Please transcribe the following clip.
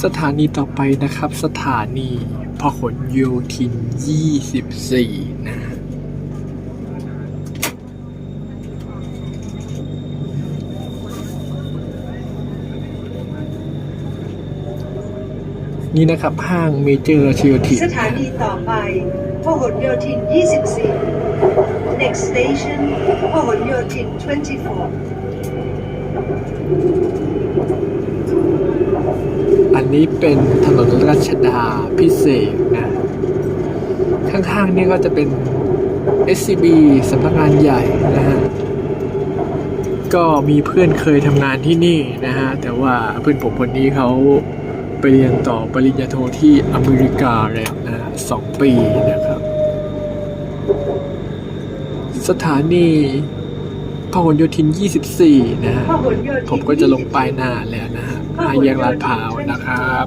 สถานีต่อไปนะครับ สถานีพหลโยธิน 24 นะฮะนี่นะครับห้างเมเจอร์ชิโยธินสถานีต่อไปพหลโยธิน 24 next station พหลโยธิน 24 นนี้เป็นถนนรัชดาพิเศษกนะ ข้างๆนี่ก็จะเป็น SCB สำนักงานใหญ่นะฮะ ก็มีเพื่อนเคยทำงานที่นี่นะฮะ แต่ว่าเพื่อนผมคนนี้เขาไปเรียนต่อปริญญาโทที่อเมริกาแล้วนะฮะสองปีนะครับ สถานีพหลโยธิน 24 นะฮะพหลโยธินผมก็จะลงป้ายหน้าแล้วนะฮะ ห้าแยกลาดพร้าวนะครับ